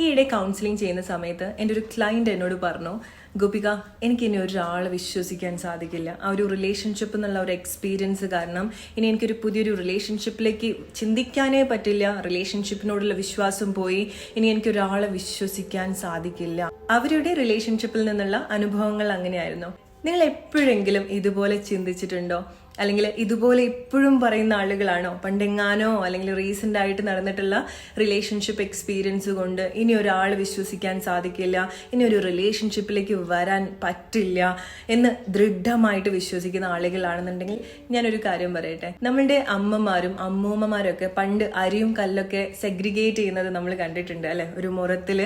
ഈയിടെ കൗൺസിലിംഗ് ചെയ്യുന്ന സമയത്ത് എന്റെ ഒരു ക്ലയന്റ് എന്നോട് പറഞ്ഞു ഗോപിക എനിക്ക് ഇനി ഒരാളെ വിശ്വസിക്കാൻ സാധിക്കില്ല. ആ ഒരു റിലേഷൻഷിപ്പ് എന്നുള്ള ഒരു എക്സ്പീരിയൻസ് കാരണം ഇനി എനിക്കൊരു പുതിയൊരു റിലേഷൻഷിപ്പിലേക്ക് ചിന്തിക്കാനേ പറ്റില്ല. റിലേഷൻഷിപ്പിനോടുള്ള വിശ്വാസം പോയി. ഇനി എനിക്ക് ഒരാളെ വിശ്വസിക്കാൻ സാധിക്കില്ല. അവരുടെ റിലേഷൻഷിപ്പിൽ നിന്നുള്ള അനുഭവങ്ങൾ അങ്ങനെയായിരുന്നു. നിങ്ങൾ എപ്പോഴെങ്കിലും ഇതുപോലെ ചിന്തിച്ചിട്ടുണ്ടോ? അല്ലെങ്കിൽ ഇതുപോലെ ഇപ്പോഴും പറയുന്ന ആളുകളാണോ? പണ്ടെങ്ങാനോ അല്ലെങ്കിൽ റീസെന്റ് ആയിട്ട് നടന്നിട്ടുള്ള റിലേഷൻഷിപ്പ് എക്സ്പീരിയൻസ് കൊണ്ട് ഇനി ഒരാൾ വിശ്വസിക്കാൻ സാധിക്കില്ല ഇനി ഒരു റിലേഷൻഷിപ്പിലേക്ക് വരാൻ പറ്റില്ല എന്ന് ദൃഢമായിട്ട് വിശ്വസിക്കുന്ന ആളുകളാണെന്നുണ്ടെങ്കിൽ ഞാനൊരു കാര്യം പറയട്ടെ. നമ്മളുടെ അമ്മമാരും അമ്മൂമ്മമാരും ഒക്കെ പണ്ട് അരിയും കല്ലൊക്കെ സെഗ്രിഗേറ്റ് ചെയ്യുന്നത് നമ്മൾ കണ്ടിട്ടുണ്ട് അല്ലെ? ഒരു മുറത്തിൽ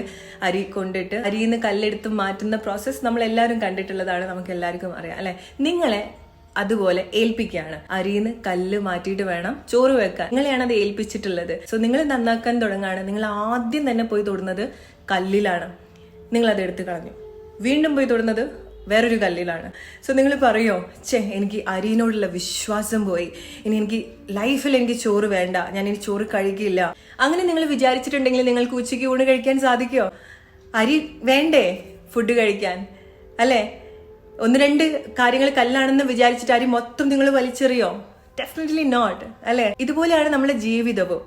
അരി കൊണ്ടിട്ട് അരിയിൽ നിന്ന് കല്ലെടുത്ത് മാറ്റുന്ന പ്രോസസ്സ് നമ്മൾ എല്ലാവരും കണ്ടിട്ടുള്ളതാണ് നമുക്ക് എല്ലാവർക്കും അറിയാം അല്ലെ? നിങ്ങളെ അതുപോലെ ഏൽപ്പിക്കുകയാണ്. അരിന്ന് കല്ല് മാറ്റിയിട്ട് വേണം ചോറ് വെക്കാൻ. നിങ്ങളെയാണ് അത് ഏൽപ്പിച്ചിട്ടുള്ളത്. സോ നിങ്ങൾ നന്നാക്കാൻ തുടങ്ങാണ്. നിങ്ങൾ ആദ്യം തന്നെ പോയി തൊടുന്നത് കല്ലിലാണ്. നിങ്ങൾ അത് എടുത്തു കളഞ്ഞു. വീണ്ടും പോയി തൊടുന്നത് വേറൊരു കല്ലിലാണ്. സോ നിങ്ങൾ പറയോ ചേ എനിക്ക് അരിയിനോടുള്ള വിശ്വാസം പോയി. ഇനി എനിക്ക് ലൈഫിൽ എനിക്ക് ചോറ് വേണ്ട. ഞാൻ ഇനി ചോറ് കഴിക്കില്ല. അങ്ങനെ നിങ്ങൾ വിചാരിച്ചിട്ടുണ്ടെങ്കിൽ നിങ്ങൾക്ക് ഉച്ചയ്ക്ക് ഊണ് കഴിക്കാൻ സാധിക്കുമോ അരി വേണ്ടേ? ഫുഡ് കഴിക്കാൻ. അല്ലേ? ഒന്ന് രണ്ട് കാര്യങ്ങൾ കല്ലാണെന്ന് വിചാരിച്ചിട്ട് ആരും മൊത്തം നിങ്ങൾ വലിച്ചെറിയോ? ഡെഫിനറ്റ്ലി നോട്ട് അല്ലെ? ഇതുപോലെയാണ് നമ്മുടെ ജീവിതവും.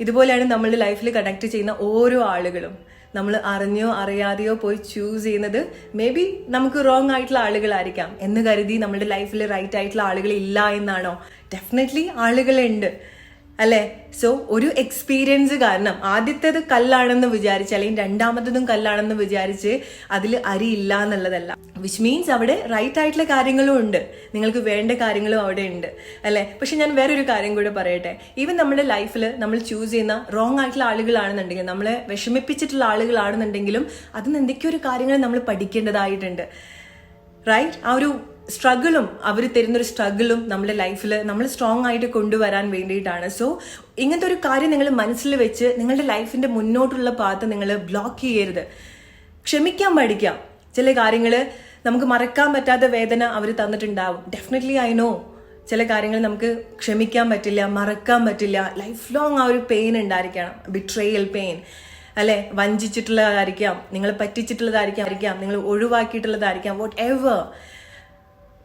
ഇതുപോലെയാണ് നമ്മളുടെ ലൈഫിൽ കണക്ട് ചെയ്യുന്ന ഓരോ ആളുകളും. നമ്മൾ അറിഞ്ഞോ അറിയാതെയോ പോയി ചൂസ് ചെയ്യുന്നത് മേ ബി നമുക്ക് റോങ് ആയിട്ടുള്ള ആളുകളായിരിക്കാം. എന്ന് കരുതി നമ്മുടെ ലൈഫിൽ റൈറ്റ് ആയിട്ടുള്ള ആളുകൾ ഇല്ല എന്നാണോ? ഡെഫിനറ്റ്ലി ആളുകളുണ്ട്. അല്ലെ? സോ ഒരു എക്സ്പീരിയൻസ് കാരണം. ആദ്യത്തേത് കല്ലാണെന്ന് വിചാരിച്ച് അല്ലെങ്കിൽ രണ്ടാമത്തതും കല്ലാണെന്ന് വിചാരിച്ച് അതിൽ അരിയില്ല എന്നുള്ളതല്ല. വിച്ച് മീൻസ് അവിടെ റൈറ്റ് ആയിട്ടുള്ള കാര്യങ്ങളും ഉണ്ട്. നിങ്ങൾക്ക് വേണ്ട കാര്യങ്ങളും അവിടെ ഉണ്ട്. അല്ലേ? പക്ഷെ ഞാൻ വേറൊരു കാര്യം കൂടെ പറയട്ടെ. ഈവൻ നമ്മുടെ ലൈഫിൽ നമ്മൾ ചൂസ് ചെയ്യുന്ന റോങ് ആയിട്ടുള്ള ആളുകളാണെന്നുണ്ടെങ്കിൽ നമ്മളെ വിഷമിപ്പിച്ചിട്ടുള്ള ആളുകളാണെന്നുണ്ടെങ്കിലും അതിന് എന്തൊക്കെയോ ഒരു കാര്യങ്ങൾ നമ്മൾ പഠിക്കേണ്ടതായിട്ടുണ്ട്. റൈറ്റ് ആ ഒരു സ്ട്രഗിളും അവർ തരുന്നൊരു സ്ട്രഗിളും നമ്മുടെ ലൈഫിൽ നമ്മൾ സ്ട്രോങ് ആയിട്ട് കൊണ്ടുവരാൻ വേണ്ടിയിട്ടാണ്. സോ ഇങ്ങനത്തെ ഒരു കാര്യം നിങ്ങൾ മനസ്സിൽ വെച്ച് നിങ്ങളുടെ ലൈഫിന്റെ മുന്നോട്ടുള്ള പാത്ത് നിങ്ങൾ ബ്ലോക്ക് ചെയ്യരുത്. ക്ഷമിക്കാൻ പഠിക്കാം. ചില കാര്യങ്ങൾ നമുക്ക് മറക്കാൻ പറ്റാത്ത വേദന അവർ തന്നിട്ടുണ്ടാവും. ഡെഫിനറ്റ്ലി ഐ നോ ചില കാര്യങ്ങൾ നമുക്ക് ക്ഷമിക്കാൻ പറ്റില്ല മറക്കാൻ പറ്റില്ല. ലൈഫ് ലോങ് ആ ഒരു പെയിൻ ഉണ്ടായിരിക്കണം. ബിട്രേയൽ പെയിൻ അല്ലെ? വഞ്ചിച്ചിട്ടുള്ളതായിരിക്കാം. നിങ്ങൾ പറ്റിച്ചിട്ടുള്ളതായിരിക്കാം. നിങ്ങൾ ഒഴിവാക്കിയിട്ടുള്ളതായിരിക്കാം. വോട്ട് എവർ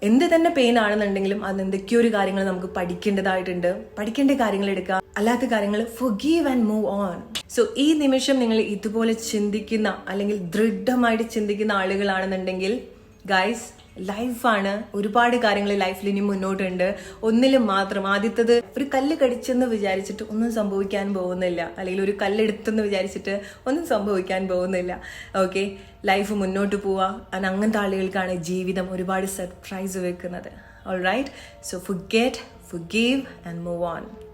എന്ത് തന്നെ പെയിൻ ആണെന്നുണ്ടെങ്കിലും അത് എന്തൊക്കെയോ ഒരു കാര്യങ്ങൾ നമുക്ക് പഠിക്കേണ്ടതായിട്ടുണ്ട്. പഠിക്കേണ്ട കാര്യങ്ങൾ എടുക്കുക. അല്ലാത്ത കാര്യങ്ങൾ forgive and move on so ഈ നിമിഷം നിങ്ങൾ ഇതുപോലെ ചിന്തിക്കുന്ന അല്ലെങ്കിൽ ദൃഢമായിട്ട് ചിന്തിക്കുന്ന ആളുകളാണെന്നുണ്ടെങ്കിൽ ഗൈസ് ലൈഫാണ് ഒരുപാട് കാര്യങ്ങൾ ലൈഫിൽ ഇനി മുന്നോട്ടുണ്ട്. ഒന്നിലും മാത്രം ആദ്യത്തത് ഒരു കല്ല് കടിച്ചെന്ന് വിചാരിച്ചിട്ട് ഒന്നും സംഭവിക്കാൻ പോകുന്നില്ല. അല്ലെങ്കിൽ ഒരു കല്ലെടുത്തെന്ന് വിചാരിച്ചിട്ട് ഒന്നും സംഭവിക്കാൻ പോകുന്നില്ല. ഓക്കെ ലൈഫ് മുന്നോട്ട് പോവാ. And അങ്ങനത്തെ ആളുകൾക്കാണ് ജീവിതം ഒരുപാട് സർപ്രൈസ് വെക്കുന്നത്. All right so forget forgive and move on